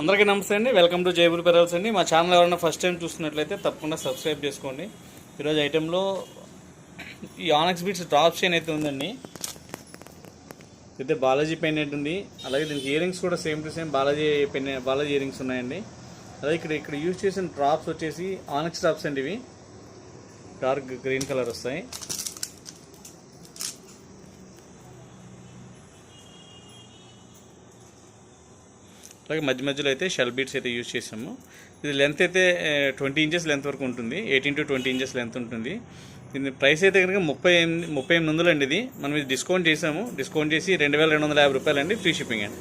అందరికీ నమస్తే అండి. వెల్కమ్ టు జైపూర్ పెరల్స్ అండి. మా ఛానల్ ఎవరైనా ఫస్ట్ టైం చూస్తున్నట్లయితే తప్పకుండా సబ్స్క్రైబ్ చేసుకోండి. ఈరోజు ఐటెంలో ఈ ఆనక్స్ బీట్స్ డ్రాప్ చైన్ అయితే ఉందండి. అయితే బాలాజీ పెన్ ఉంది. అలాగే దీనికి ఇయరింగ్స్ కూడా same to same Balaji pen Balaji earrings ఉన్నాయండి. అలాగే ఇక్కడ ఇక్కడ యూజ్ చేసిన డ్రాప్స్ వచ్చేసి ఆనక్స్ డ్రాప్స్ అండి ఇవి. డార్క్ గ్రీన్ కలర్ వస్తాయి. అలాగే మధ్య మధ్యలో అయితే షెల్ బీట్స్ అయితే యూజ్ చేసాము ఇది లెంత్ అయితే ట్వంటీ ఇంచెస్ లెంత్ వరకు ఉంటుంది. Eighteen to twenty inches length ఉంటుంది. దీని ప్రైస్ అయితే కనుక ముప్పై ఎనిమిది ముప్పై ఎనిమిది వందలు అండి ఇది. మనం ఇది డిస్కౌంట్ చేసాము డిస్కౌంట్ చేసి రెండు వేల రెండు వందల యాభై రూపాయలు అండి ఫ్రీ షిప్పింగ్ అండి.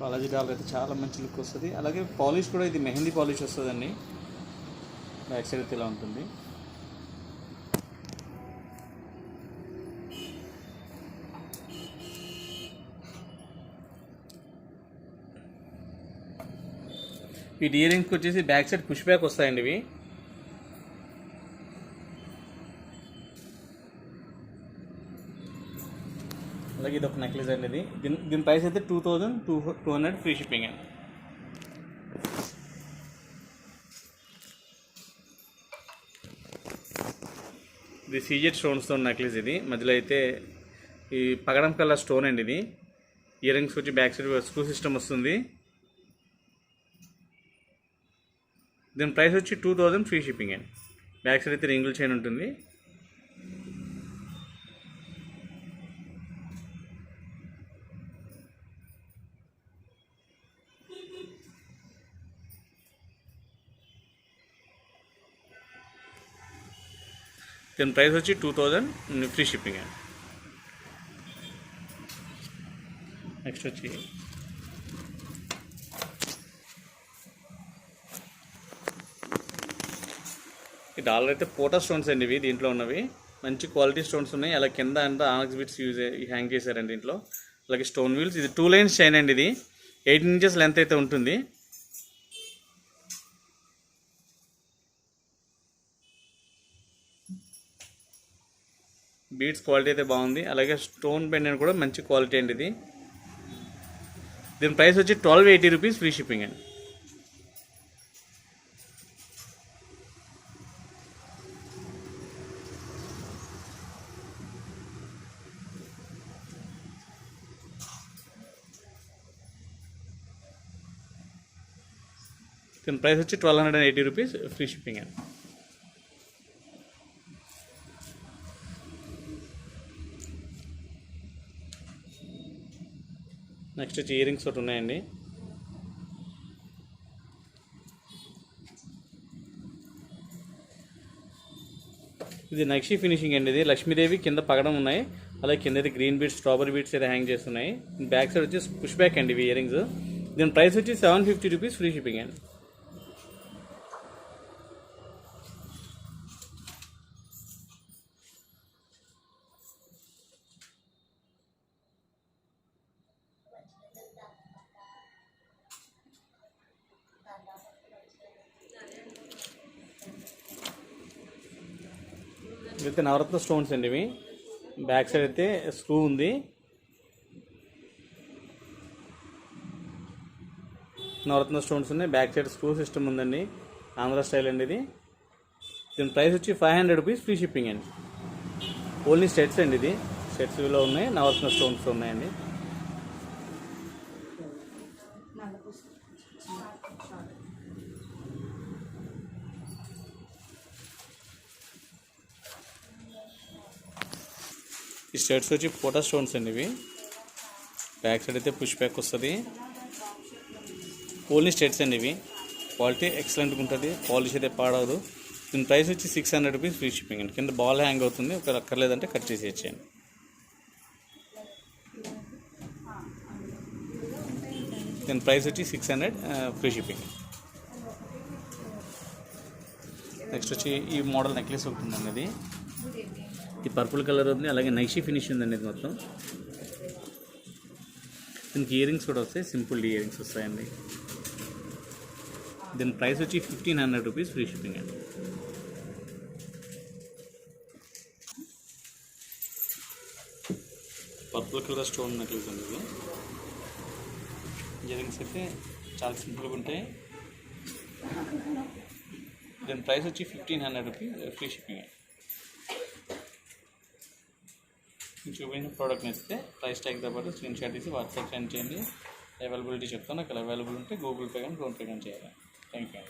బాలాజీ డాల్ అయితే చాలా మంచి లుక్ వస్తుంది. అలాగే పాలిష్ కూడా ఇది మెహందీ పాలిష్ వస్తుందండి. బ్యాక్ సైడ్ అయితే ఇలా ఉంటుంది. వీటి ఇయరింగ్స్కి వచ్చేసి బ్యాక్ సైడ్ పుష్ బ్యాక్ వస్తాయండి ఇవి. అలాగే ఇది ఒక నెక్లెస్ అండి ఇది. దీని దీని ప్రైస్ అయితే two thousand two two hundred free shipping అండి ఇది సీజెడ్ స్టోన్స్తో నెక్లెస్ ఇది. మధ్యలో అయితే ఈ పగడం కలర్ స్టోన్ అండి ఇది. ఇయర్ రింగ్స్ వచ్చి బ్యాక్ సైడ్ స్క్రూ సిస్టమ్ వస్తుంది. దీని ప్రైస్ వచ్చి టూ థౌజండ్ ఫ్రీ షిప్పింగ్ అండి. బ్యాక్ సైడ్ అయితే రింగుల్ చైన్ ఉంటుంది. దీని ప్రైస్ వచ్చి టూ థౌజండ్ ఫ్రీ షిప్పింగ్ అండి. నెక్స్ట్ వచ్చి ఇది ఆల్రెడీ అయితే పోటా స్టోన్స్ అండి ఇవి దీంట్లో ఉన్నవి. మంచి క్వాలిటీ స్టోన్స్ ఉన్నాయి. అలా కింద అంతా ఆనక్స్ బిట్స్ యూజ్ హ్యాంగ్ చేశారండి దీంట్లో. అలాగే స్టోన్ వీల్స్. ఇది టూ లైన్స్ చైన్ అండి ఇది. ఎయిటీన్ ఇంచెస్ లెంత్ అయితే ఉంటుంది. బీడ్స్ క్వాలిటీ అయితే బాగుంది. అలాగే స్టోన్ పెండెంట్ కూడా మంచి క్వాలిటీ అండి ఇది. దీని ప్రైస్ వచ్చి twelve eighty rupees free shipping అండి. దీని ప్రైస్ వచ్చి twelve hundred and eighty rupees free shipping అండి. నెక్స్ట్ వచ్చి ఇయరింగ్స్ ఒకటి ఉన్నాయండి. ఇది నక్షి ఫినిషింగ్ అండి ఇది. లక్ష్మీదేవి కింద పగడం ఉన్నాయి. అలాగే కింద అయితే గ్రీన్ బీట్స్ స్ట్రాబెరీ బీట్స్ అయితే హ్యాంగ్ చేస్తున్నాయి. బ్యాక్ సైడ్ వచ్చి పుష్ బ్యాక్ అండి ఇవి ఇయరింగ్స్ దీని ప్రైస్ వచ్చి seven fifty rupees free shipping అండి. ఇవైతే నవరత్న స్టోన్స్ అండి ఇవి. బ్యాక్ సైడ్ అయితే స్క్రూ ఉంది. నవరత్న స్టోన్స్ ఉన్నాయి. బ్యాక్ సైడ్ స్క్రూ సిస్టమ్ ఉందండి. ఆంధ్ర స్టైల్ అండి ఇది. దీని ప్రైస్ వచ్చి five hundred rupees free shipping అండి. ఓన్లీ సెట్స్ అండి ఇది. సెట్స్లో ఉన్నాయి. నవరత్న స్టోన్స్ ఉన్నాయండి. ఈ స్టేట్స్ వచ్చి పోటా స్టోన్స్ అండి ఇవి. బ్యాక్ సైడ్ అయితే పుష్ బ్యాక్ వస్తుంది. ఓన్లీ స్టేట్స్ అండి ఇవి. క్వాలిటీ ఎక్సలెంట్గా ఉంటుంది. పాలిష్ అయితే పాడవదు. దీని ప్రైస్ వచ్చి six hundred rupees free shipping అండి. కింద బాల్ హ్యాంగ్ అవుతుంది. ఒకవేళ అక్కర్లేదంటే కట్ చేసి ఇచ్చేయండి దీని ప్రైస్ వచ్చి six hundred free shipping. Next వచ్చి ఈ మోడల్ నెక్లెస్ ఒకటి ఉందండి ఇది. ఇది పర్పుల్ కలర్ ఉంది అలాగే నైషి ఫినిష్ ఉంది ఇది మొత్తం. దీనికి ఇయరింగ్స్ కూడా వస్తాయి సింపుల్ ఇయరింగ్స్ వస్తాయండి. దీని ప్రైస్ వచ్చి fifteen hundred rupees free shipping అండి. పర్పుల్ కలర్ స్టోన్ నెక్లెస్ అండి ఇది. ఇయరింగ్స్ అయితే చాలా సింపుల్గా ఉంటాయి. దీని ప్రైస్ వచ్చి fifteen hundred rupees free shipping అండి. చూపించిన ప్రోడక్ట్ ఇస్తే ప్రైస్ ట్యాగ్తో పాటు స్క్రీన్ షాట్ తీసి వాట్సాప్ సెండ్ చేయండి. అవైలబిలిటీ చెప్తాను అక్కడ అవైలబుల్ ఉంటే గూగుల్ పే కానీ ఫోన్పే కానీ చేయాలి. Thank you